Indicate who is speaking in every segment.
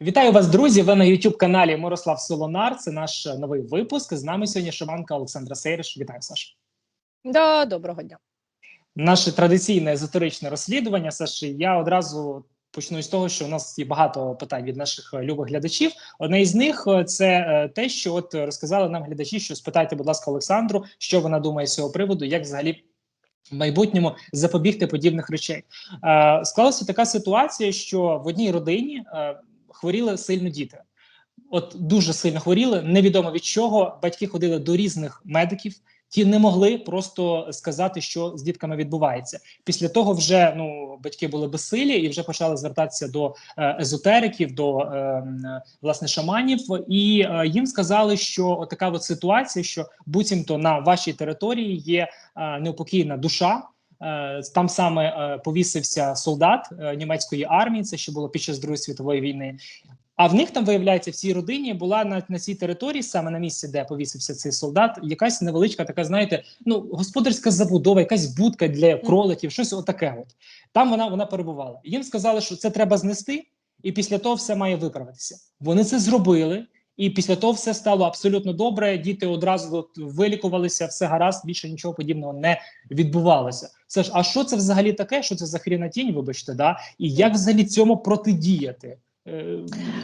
Speaker 1: Вітаю вас, друзі! Ви на youtube каналі Мирослав Солонар. Це наш е, новий випуск. З нами сьогодні шаманка Олександра Сейриш. Вітаю, Саш.
Speaker 2: Да, доброго дня.
Speaker 1: Наше традиційне езотеричне розслідування. Саш, я одразу почну з того, що у нас є багато питань від наших е, любих глядачів. Одне із них е, це те, що от розказали нам глядачі, що спитайте, будь ласка, Олександру, що вона думає з цього приводу, як взагалі. В майбутньому запобігти подібних речей е, склалася така ситуація, що в одній родині е, хворіли сильно діти. От дуже сильно хворіли, невідомо від чого. Батьки ходили до різних медиків. Ті не могли просто сказати, що з дітками відбувається. Після того вже ну батьки були безсилі і вже почали звертатися до е, езотериків, до е, власне шаманів, і е, їм сказали, що така от ситуація, що буцімто на вашій території є е, неупокійна душа. Е, Там саме е, повісився солдат е, німецької армії. Це ще було під час Другої світової війни. А в них там виявляється в цій родині була на, на цій території, саме на місці, де повісився цей солдат, якась невеличка така, знаєте, ну господарська забудова, якась будка для кроликів, щось отаке. От там вона вона перебувала. Їм сказали, що це треба знести, і після того все має виправитися. Вони це зробили. І після того все стало абсолютно добре. Діти одразу вилікувалися, все гаразд, більше нічого подібного не відбувалося. Це ж а що це взагалі таке? Що це за хріна тінь? вибачте, да? І як взагалі цьому протидіяти? Е,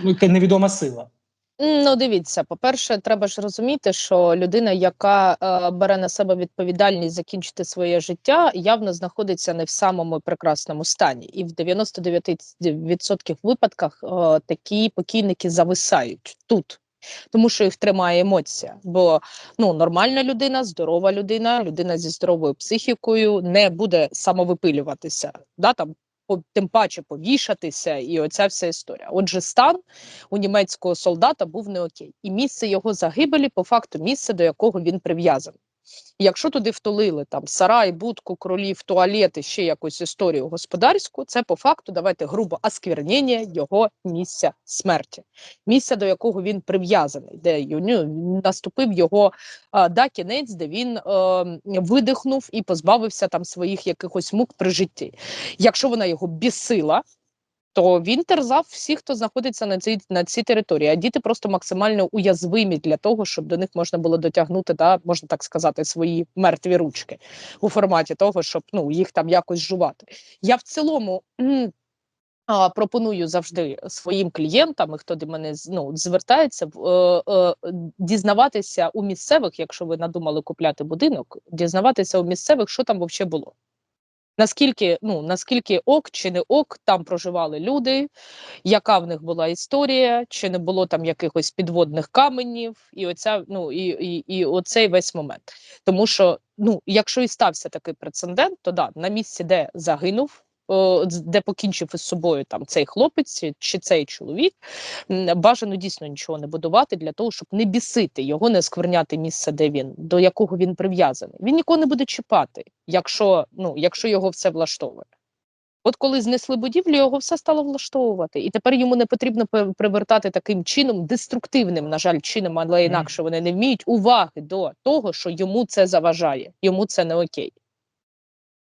Speaker 1: ну, невідома сила.
Speaker 2: Ну, дивіться, по-перше, треба ж розуміти, що людина, яка е, бере на себе відповідальність закінчити своє життя, явно знаходиться не в самому прекрасному стані, і в 99% випадках е, такі покійники зависають тут. Тому що їх тримає емоція. Бо ну нормальна людина, здорова людина, людина зі здоровою психікою не буде самовипилюватися. Да, там тим паче повішатися, і оця вся історія. Отже, стан у німецького солдата був не окей, і місце його загибелі по факту місце, до якого він прив'язаний. Якщо туди втулили там сарай, будку, кролів, туалети, ще якусь історію господарську, це по факту давайте грубо осквернення його місця смерті, місця, до якого він прив'язаний, де ну, наступив його а, да, кінець, де він е, видихнув і позбавився там своїх якихось мук при житті. Якщо вона його бісила, то він терзав всіх, хто знаходиться на цій на цій території. А діти просто максимально уязвимі для того, щоб до них можна було дотягнути, да, можна так сказати, свої мертві ручки у форматі того, щоб ну їх там якось жувати. Я в цілому. пропоную завжди своїм клієнтам, хто до мене ну, звертається, е, е, дізнаватися у місцевих, якщо ви надумали купляти будинок, дізнаватися у місцевих, що там взагалі було. Наскільки, ну, наскільки ок чи не ок там проживали люди, яка в них була історія, чи не було там якихось підводних каменів, і оця, ну, і, і, і оцей весь момент. Тому що, ну, якщо і стався такий прецедент, то да, на місці, де загинув, о, де покінчив із собою там цей хлопець чи цей чоловік, бажано дійсно нічого не будувати для того, щоб не бісити його, не скверняти місце, де він, до якого він прив'язаний. Він нікого не буде чіпати, якщо, ну, якщо його все влаштовує. От коли знесли будівлю, його все стало влаштовувати, і тепер йому не потрібно привертати таким чином, деструктивним, на жаль, чином, але інакше вони не вміють уваги до того, що йому це заважає, йому це не окей.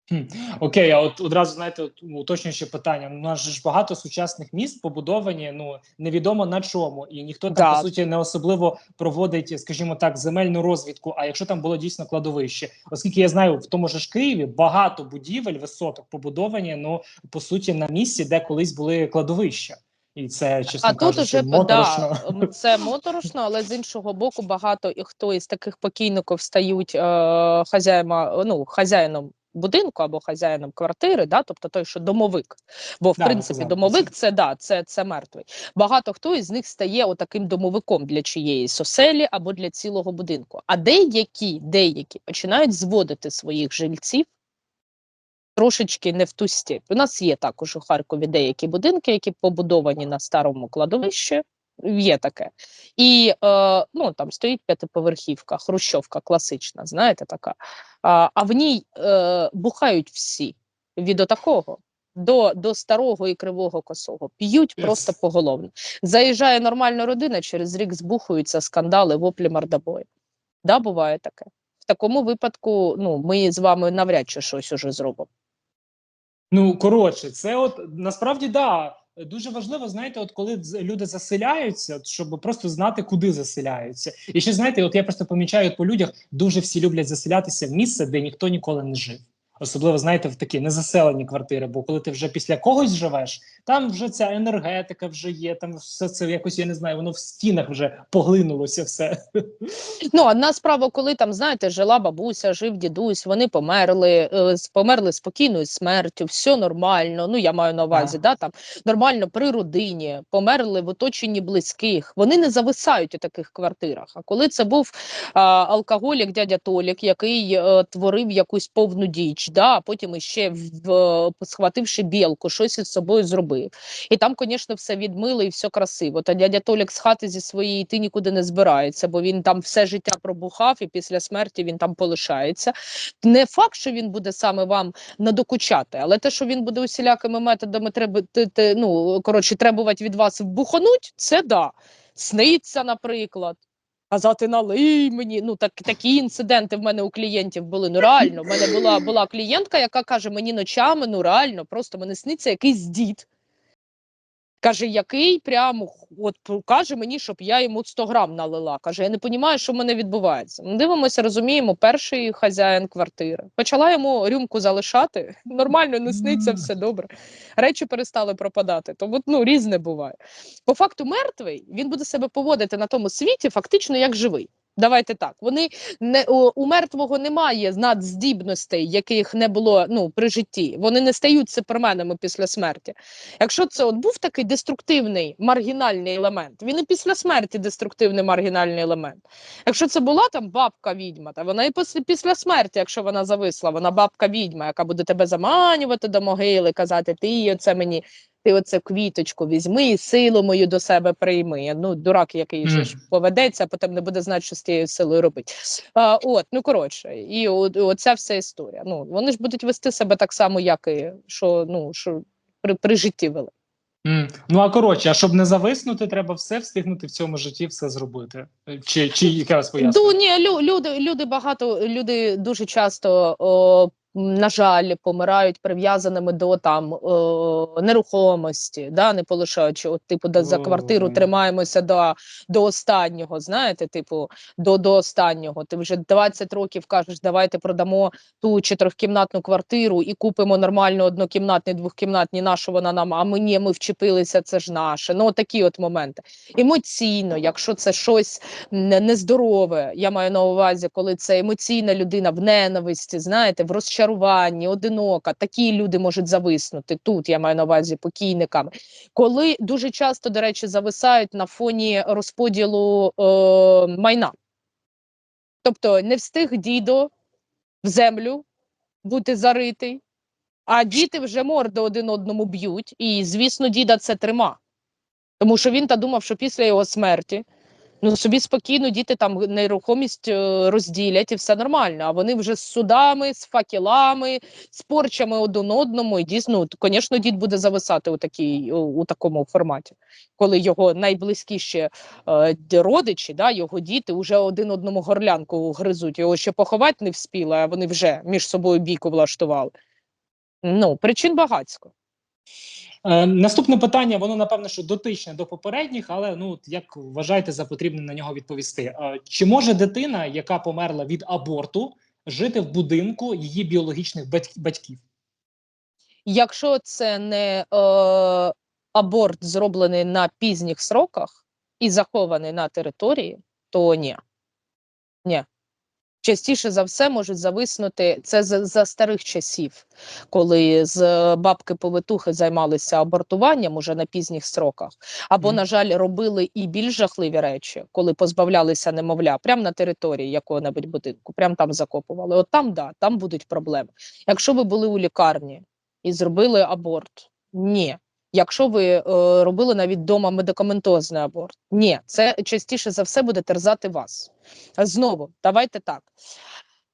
Speaker 1: Хм. Окей, а от одразу знаєте, уточнююче питання. Ну, У нас ж багато сучасних міст побудовані, ну невідомо на чому, і ніхто там по суті не особливо проводить, скажімо так, земельну розвідку. А якщо там було дійсно кладовище, оскільки я знаю, в тому ж Києві багато будівель висоток побудовані, ну по суті, на місці, де колись були кладовища, і це чесно
Speaker 2: А тут
Speaker 1: кажучи,
Speaker 2: уже
Speaker 1: моторошно.
Speaker 2: да, це моторошно, але з іншого боку, багато і хто із таких покійників стають е, хазяїма, ну, хазяїном будинку або хазяїном квартири, да, тобто той, що домовик. Бо в
Speaker 1: Да,
Speaker 2: принципі домовик
Speaker 1: це.
Speaker 2: да, це, це мертвий. Багато хто із них стає отаким домовиком для чиєїсь оселі або для цілого будинку. А деякі, деякі починають зводити своїх жильців. Трошечки не в ту степь. У нас є також у Харкові деякі будинки, які побудовані на старому кладовищі. Є таке. І е, ну, там стоїть п'ятиповерхівка, хрущовка класична, знаєте, така. А, а в ній е, бухають всі від отакого до, до старого і кривого косого. П'ють просто
Speaker 1: Yes.
Speaker 2: поголовно. Заїжджає нормальна родина, через рік збухуються скандали, воплі мордобої. Да, буває таке. В такому випадку ну, ми з вами навряд чи щось уже зробимо.
Speaker 1: Ну коротше, це от насправді да. Дуже важливо, знаєте, от коли люди заселяються, щоб просто знати, куди заселяються. І ще знаєте, от я просто помічаю от по людях, дуже всі люблять заселятися в місце, де ніхто ніколи не жив. Особливо, знаєте, в такі незаселені квартири. Бо коли ти вже після когось живеш, там вже ця енергетика вже є, там все це якось, я не знаю, воно в стінах вже поглинулося все.
Speaker 2: Ну, одна справа, коли там, знаєте, жила бабуся, жив дідусь, вони померли, е, померли спокійною смертю, все нормально. Ну, я маю на увазі, да, там нормально при родині, померли в оточенні близьких. Вони не зависають у таких квартирах. А коли це був а, алкоголік, дядя Толік, який е, творив якусь повну діч, да, а потім іще в, схвативши білку, щось із собою зробив. І там, звісно, все відмило і все красиво. Та дядя Толік з хати зі своєї йти нікуди не збирається, бо він там все життя пробухав, і після смерті він там полишається. Не факт, що він буде саме вам надокучати, але те, що він буде усілякими методами треба ну коротше, требувати від вас вбухануть, це да. Сниться, наприклад. Казати налий мені. Ну так такі інциденти в мене у клієнтів були. Ну реально, в мене була була клієнтка, яка каже мені ночами, ну реально, просто мене сниться якийсь дід. Каже, який прямо от каже мені, щоб я йому 100 грам налила. Каже, я не розумію, що в мене відбувається. Ми дивимося, розуміємо, перший хазяїн квартири. Почала йому рюмку залишати. Нормально не сниться, все добре. Речі перестали пропадати. Тому ну різне буває. По факту, мертвий він буде себе поводити на тому світі фактично як живий. Давайте так. Вони не у, мертвого немає надздібностей, яких не було ну при житті. Вони не стають суперменами після смерті. Якщо це от був такий деструктивний маргінальний елемент, він і після смерті деструктивний маргінальний елемент. Якщо це була там бабка відьма, та вона і після, після смерті, якщо вона зависла, вона бабка відьма, яка буде тебе заманювати до могили, казати, ти оце мені. Ти оце квіточку візьми і силу мою до себе прийми. Ну, дурак, який же ж поведеться, а потім не буде знати, що з тією силою робити. А, от, ну коротше, і оця вся історія. Ну, вони ж будуть вести себе так само, як і що, ну, що при, при житті вели.
Speaker 1: М. Ну а коротше, а щоб не зависнути, треба все встигнути в цьому житті, все зробити. Чи, чи яке вас
Speaker 2: Ну, ні, лю, люди, люди багато, люди дуже часто, о, на жаль, помирають прив'язаними до там о, нерухомості, да, не полишаючи, от, типу, да, за квартиру тримаємося до, до останнього, знаєте, типу, до, до останнього. Ти вже 20 років кажеш, давайте продамо ту чотирьохкімнатну квартиру і купимо нормально однокімнатні, двохкімнатні, нашу вона нам, а ми ні, ми вчепилися, це ж наше. Ну, такі от моменти. Емоційно, якщо це щось нездорове. Я маю на увазі, коли це емоційна людина в ненависті, знаєте, в розчаруванні, одинока. Такі люди можуть зависнути. Тут я маю на увазі покійниками. Коли дуже часто, до речі, зависають на фоні розподілу е, майна. Тобто не встиг дідо в землю бути заритий, а діти вже морди один одному б'ють, і, звісно, діда це трима. Тому що він та думав, що після його смерті ну собі спокійно діти там нерухомість е, розділять і все нормально. А вони вже з судами, з факелами, з порчами один одному. І дійсно, звісно, дід буде зависати у такій у, такому форматі, коли його найблизькіші е, родичі, да, його діти вже один одному горлянку гризуть. Його ще поховати не вспіли, а вони вже між собою бійку влаштували. Ну, причин багатько.
Speaker 1: Е, наступне питання, воно напевно, що дотичне до попередніх, але ну як вважаєте за потрібне на нього відповісти? Е, чи може дитина, яка померла від аборту, жити в будинку її біологічних батьків?
Speaker 2: Якщо це не е, аборт зроблений на пізніх сроках і захований на території, то ні. Ні. Частіше за все можуть зависнути це за, за старих часів, коли з бабки повитухи займалися абортуванням уже на пізніх сроках, або,
Speaker 1: Мгм.
Speaker 2: на жаль, робили і більш жахливі речі, коли позбавлялися немовля, прямо на території якого-небудь будинку, прямо там закопували. От там, да, там будуть проблеми. Якщо ви були у лікарні і зробили аборт, ні. Якщо ви е, робили навіть вдома медикаментозний аборт, ні, це частіше за все буде терзати вас. Знову, давайте так.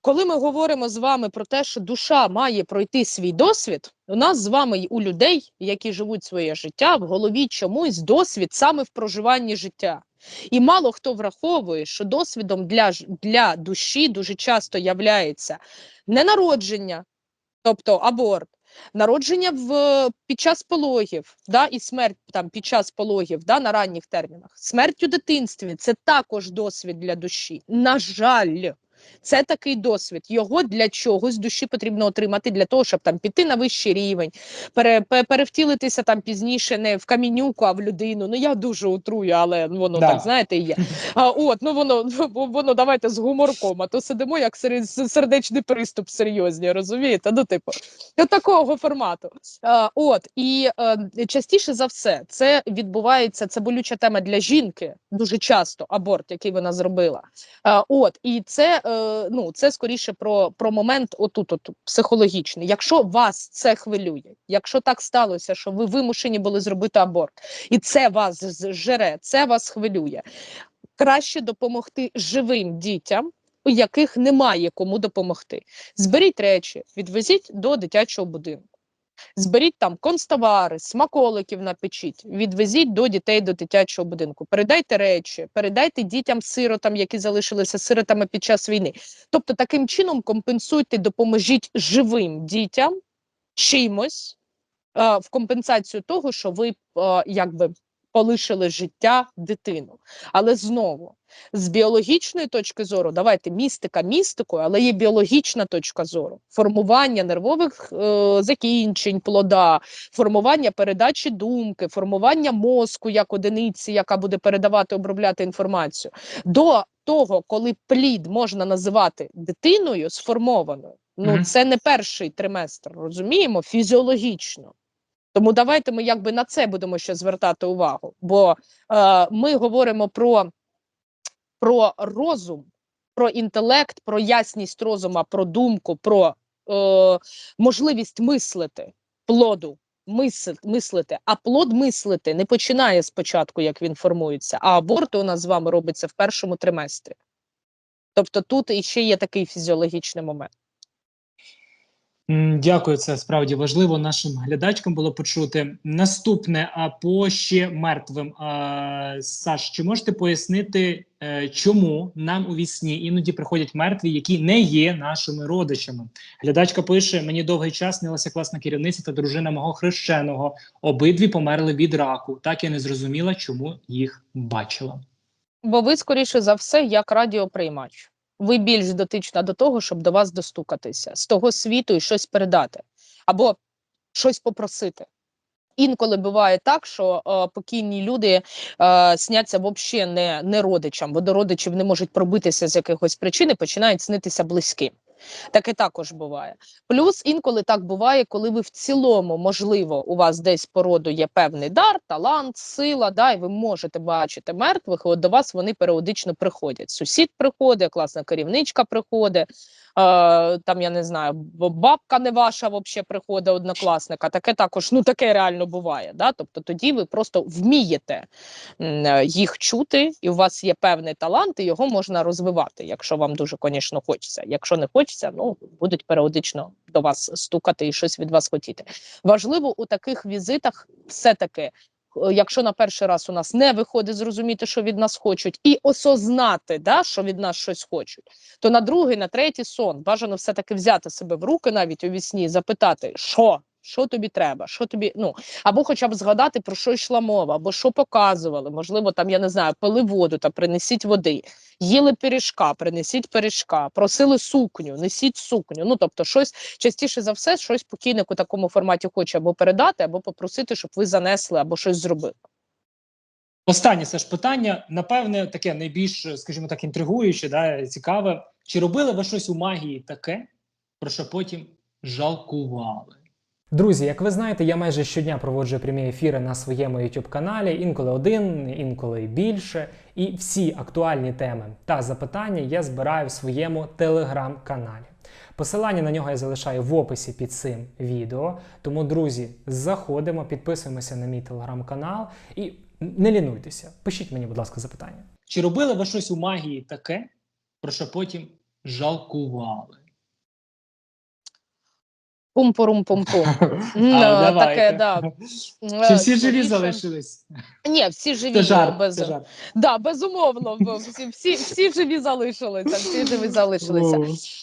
Speaker 2: Коли ми говоримо з вами про те, що душа має пройти свій досвід, у нас з вами у людей, які живуть своє життя, в голові чомусь досвід саме в проживанні життя. І мало хто враховує, що досвідом для, для душі дуже часто являється не народження, тобто аборт, Народження в під час пологів, да, і смерть там під час пологів, да, на ранніх термінах. Смерть у дитинстві це також досвід для душі. На жаль, це такий досвід. Його для чогось душі потрібно отримати для того, щоб там піти на вищий рівень, пере, пе- перевтілитися там пізніше не в камінюку, а в людину. Ну я дуже утрую, але воно
Speaker 1: Да.
Speaker 2: так знаєте є. А от ну воно ну, воно давайте з гуморком. А то сидимо як сердечний приступ серйозні, розумієте? Ну, типу, от такого формату. А, от і е, частіше за все, це відбувається. Це болюча тема для жінки. Дуже часто аборт, який вона зробила. А, от і це е, ну це скоріше про, про момент отут, от психологічний. Якщо вас це хвилює, якщо так сталося, що ви вимушені були зробити аборт, і це вас жере, це вас хвилює. Краще допомогти живим дітям, у яких немає кому допомогти. Зберіть речі, відвезіть до дитячого будинку. Зберіть там констовари, смаколиків напечіть, відвезіть до дітей до дитячого будинку. Передайте речі, передайте дітям сиротам, які залишилися сиротами під час війни. Тобто, таким чином компенсуйте, допоможіть живим дітям чимось е, в компенсацію того, що ви е, якби полишили життя дитину. Але знову з біологічної точки зору, давайте містика містикою, але є біологічна точка зору формування нервових е, закінчень плода, формування передачі думки, формування мозку як одиниці, яка буде передавати, обробляти інформацію. До того, коли плід можна називати дитиною сформованою, ну
Speaker 1: Мгм.
Speaker 2: це не перший триместр, розуміємо, фізіологічно. Тому давайте ми якби на це будемо ще звертати увагу. Бо е, ми говоримо про, про розум, про інтелект, про ясність розума, про думку, про е, можливість мислити плоду. Мисли, мислити, а плод мислити не починає спочатку, як він формується, а аборт у нас з вами робиться в першому триместрі. Тобто тут іще є такий фізіологічний момент.
Speaker 1: Дякую, це справді важливо нашим глядачкам було почути. Наступне, а по ще мертвим. Саш, чи можете пояснити, е, чому нам у вісні іноді приходять мертві, які не є нашими родичами? Глядачка пише: мені довгий час снилася класна керівниця та дружина мого хрещеного. Обидві померли від раку. Так я не зрозуміла, чому їх бачила.
Speaker 2: Бо ви, скоріше за все, як радіоприймач. Ви більш дотична до того, щоб до вас достукатися з того світу і щось передати, або щось попросити. Інколи буває так, що е, покійні люди е, сняться взагалі не, не родичам, бо до родичів не можуть пробитися з якихось причин і починають снитися близьким. Таке також буває. Плюс інколи так буває, коли ви в цілому, можливо, у вас десь по роду є певний дар, талант, сила, да, і ви можете бачити мертвих, і от до вас вони періодично приходять. Сусід приходить, класна керівничка приходить, там я не знаю, бабка не ваша взагалі приходить, однокласника. Таке також, ну таке реально буває. Да? Тобто тоді ви просто вмієте е, їх чути, і у вас є певний талант, і його можна розвивати, якщо вам дуже, звісно, хочеться. Якщо не хочеться, ну будуть періодично до вас стукати і щось від вас хотіти. Важливо у таких візитах все-таки. е, Якщо на перший раз у нас не виходить зрозуміти, що від нас хочуть, і осознати, да, що від нас щось хочуть, то на другий, на третій сон бажано все-таки взяти себе в руки навіть у вісні, запитати, що, що тобі треба, що тобі, ну або хоча б згадати про що йшла мова, або що показували. Можливо, там я не знаю, пили воду та принесіть води, їли пиріжка, принесіть пиріжка, просили сукню, несіть сукню. Ну тобто, щось частіше за все, щось покійник у такому форматі хоче або передати, або попросити, щоб ви занесли або щось зробили.
Speaker 1: Останнє це ж питання, напевне, таке найбільш, скажімо так, інтригуюче, да, цікаве. Чи робили ви щось у магії таке, про що потім жалкували?
Speaker 3: Друзі, як ви знаєте, я майже щодня проводжу прямі ефіри на своєму YouTube каналі, інколи один, інколи й більше. І всі актуальні теми та запитання я збираю в своєму телеграм-каналі. Посилання на нього я залишаю в описі під цим відео. Тому, друзі, заходимо, підписуємося на мій телеграм-канал і не лінуйтеся. Пишіть мені, будь ласка, запитання.
Speaker 1: Чи робили ви щось у магії таке, про що потім жалкували?
Speaker 2: Пум-порум-пум-пум. Ну, таке, да.
Speaker 1: Чи
Speaker 2: Е,
Speaker 1: всі живі
Speaker 2: скоріше-
Speaker 1: залишились?
Speaker 2: Ні, всі живі. Без... Да, безумовно, всі, всі, всі живі залишилися. Всі живі залишилися.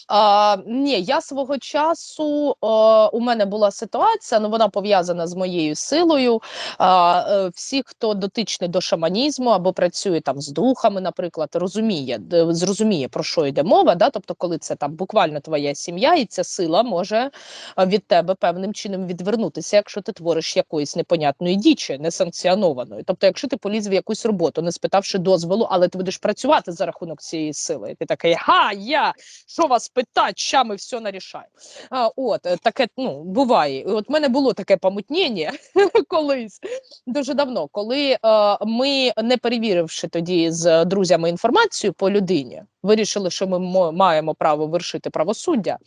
Speaker 2: А, ні, я свого часу а, у мене була ситуація, ну вона пов'язана з моєю силою. А, е, всі, хто дотичний до шаманізму або працює там з духами, наприклад, розуміє, зрозуміє про що йде мова. Да? Тобто, коли це там буквально твоя сім'я, і ця сила може а, від тебе певним чином відвернутися, якщо ти твориш якоїсь непонятної дічі, несанкціонованої. Тобто, якщо ти поліз в якусь роботу, не спитавши дозволу, але ти будеш працювати за рахунок цієї сили, і ти такий, га, я що вас питать, ща ми все нарішаємо. А, от е, таке ну буває. І От в мене було таке помутнення колись дуже давно, коли е, ми, не перевіривши тоді з друзями інформацію по людині, вирішили, що ми мо- маємо право вершити правосуддя.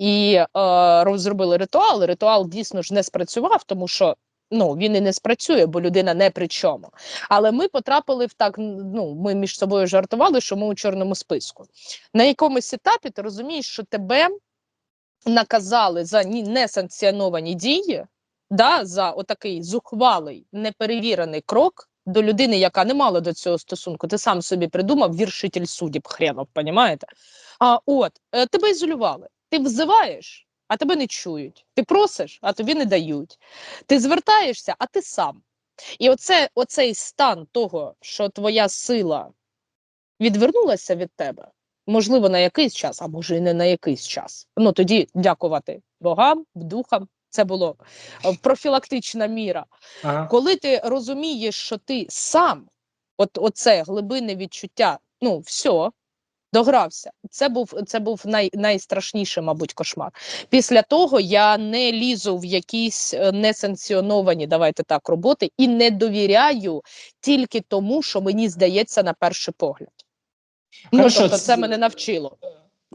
Speaker 2: І е, розробили ритуал. Ритуал дійсно ж не спрацював, тому що ну він і не спрацює, бо людина не при чому. Але ми потрапили в так. Ну ми між собою жартували, що ми у чорному списку. На якомусь етапі ти розумієш, що тебе наказали за ні- несанкціоновані дії, да, за отакий зухвалий, неперевірений крок до людини, яка не мала до цього стосунку. Ти сам собі придумав віршитель суддів, хренов, понімаєте? А от е, тебе ізолювали. Ти взиваєш, а тебе не чують. Ти просиш, а тобі не дають. Ти звертаєшся, а ти сам. І оце, оцей стан того, що твоя сила відвернулася від тебе, можливо, на якийсь час, а може і не на якийсь час. Ну тоді дякувати богам, духам. Це було е, профілактична міра.
Speaker 1: Ага.
Speaker 2: Коли ти розумієш, що ти сам, от оце глибинне відчуття, ну все, догрався. Це був це був най, найстрашніший, мабуть, кошмар. Після того я не лізу в якісь е, несанкціоновані, давайте так, роботи і не довіряю тільки тому, що мені здається на перший погляд. Ну, тобто,
Speaker 1: це-
Speaker 2: це мене навчило.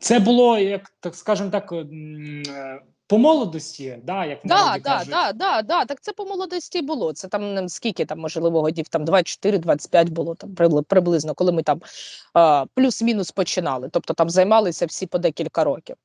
Speaker 1: Це було, як так скажемо так, е, по молодості, да, як в
Speaker 2: Да,
Speaker 1: народі
Speaker 2: да,
Speaker 1: кажуть.
Speaker 2: да, да, да. Так це по молодості було. Це там скільки там, можливо, годів, там 24-25 було там прибли- приблизно, коли ми там плюс-мінус починали. Тобто там займалися всі по декілька років.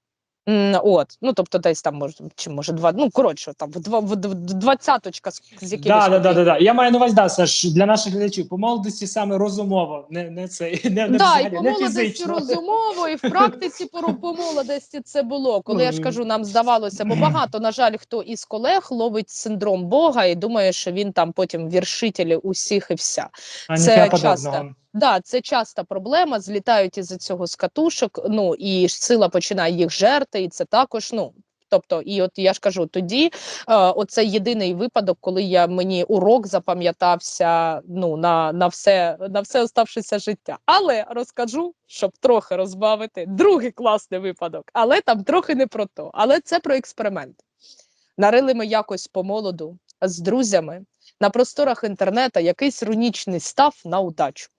Speaker 2: От, ну тобто, десь там може, чи може два, ну коротше, там в два двадцяточка з, якимось.
Speaker 1: Да, да, да, да, да. Я маю на увазі, да, Саш, для наших глядачів, по молодості саме розумово, не, не це, не, не
Speaker 2: Да,
Speaker 1: взагалі,
Speaker 2: і по
Speaker 1: не
Speaker 2: молодості
Speaker 1: фізично.
Speaker 2: розумово, і в практиці по, по молодості це було. Коли я ж кажу, нам здавалося, бо багато, на жаль, хто із колег ловить синдром Бога і думає, що він там потім віршитель усіх і вся.
Speaker 1: А
Speaker 2: це часто.
Speaker 1: подобного.
Speaker 2: Да, це часта проблема. Злітають із цього з катушок. Ну і ж сила починає їх жерти, і це також. Ну тобто, і от я ж кажу, тоді е, оце єдиний випадок, коли я мені урок запам'ятався ну на, на все на все оставшеся життя. Але розкажу, щоб трохи розбавити другий класний випадок, але там трохи не про то. Але це про експеримент. Нарили ми якось по молоду з друзями на просторах інтернету якийсь рунічний став на удачу.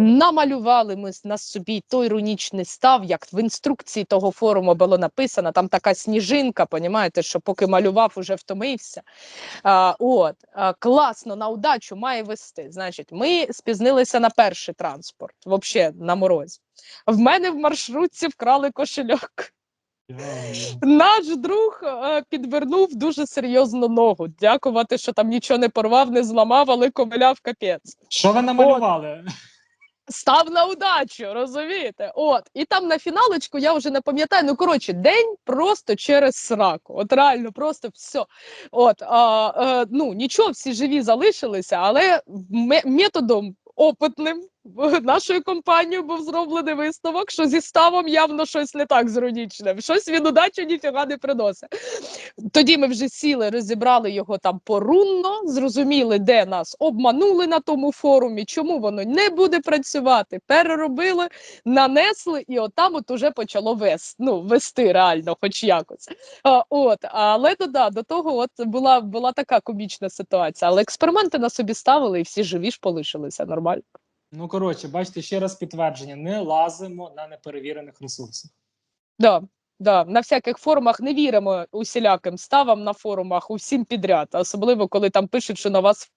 Speaker 2: Намалювали ми на собі той рунічний став, як в інструкції того форуму було написано, там така сніжинка, понімаєте, що поки малював, уже втомився. А, от, а, класно, на удачу має вести. Значить, ми спізнилися на перший транспорт, взагалі на морозі. В мене в маршрутці вкрали кошельок. Наш друг е, підвернув дуже серйозно ногу. Дякувати, що там нічого не порвав, не зламав, але ковиляв капець.
Speaker 1: Що ви намалювали?
Speaker 2: Став на удачу, розумієте? От і там на фіналочку я вже не пам'ятаю. Ну коротше, день просто через сраку. От реально, просто все. От а, а ну нічого, всі живі залишилися, але ме- методом опитним нашою компанією був зроблений висновок, що зі ставом явно щось не так з рунічним. Щось він удачу ніфіга не приносить. Тоді ми вже сіли, розібрали його там порунно, зрозуміли, де нас обманули на тому форумі, чому воно не буде працювати. Переробили, нанесли, і отам от уже почало вести, ну, вести реально, хоч якось. А, от, але ну, да, до того от була, була така комічна ситуація. Але експерименти на собі ставили, і всі живі ж полишилися нормально.
Speaker 1: Ну, коротше, бачите, ще раз підтвердження: не лазимо на неперевірених ресурсах.
Speaker 2: Да. Да, на всяких форумах не віримо усіляким ставам на форумах усім підряд, особливо коли там пишуть, що на вас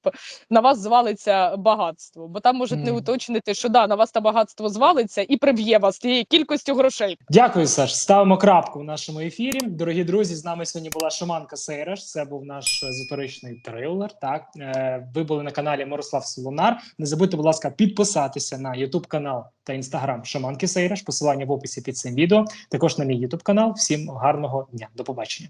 Speaker 2: на вас звалиться багатство, бо там можуть не уточнити, що да, на вас та багатство звалиться і приб'є вас тією кількістю грошей.
Speaker 1: Дякую, Саш. Ставимо крапку в нашому ефірі. Дорогі друзі, з нами сьогодні була Шаманка Сейраш. Це був наш езотеричний трилер. Так Е, ви були на каналі Мирослав Солонар. Не забудьте, будь ласка, підписатися на Ютуб канал та інстаграм Шаманки Сейраш. Посилання в описі під цим відео. Також на мій Ютуб канал. Всім гарного дня. До побачення.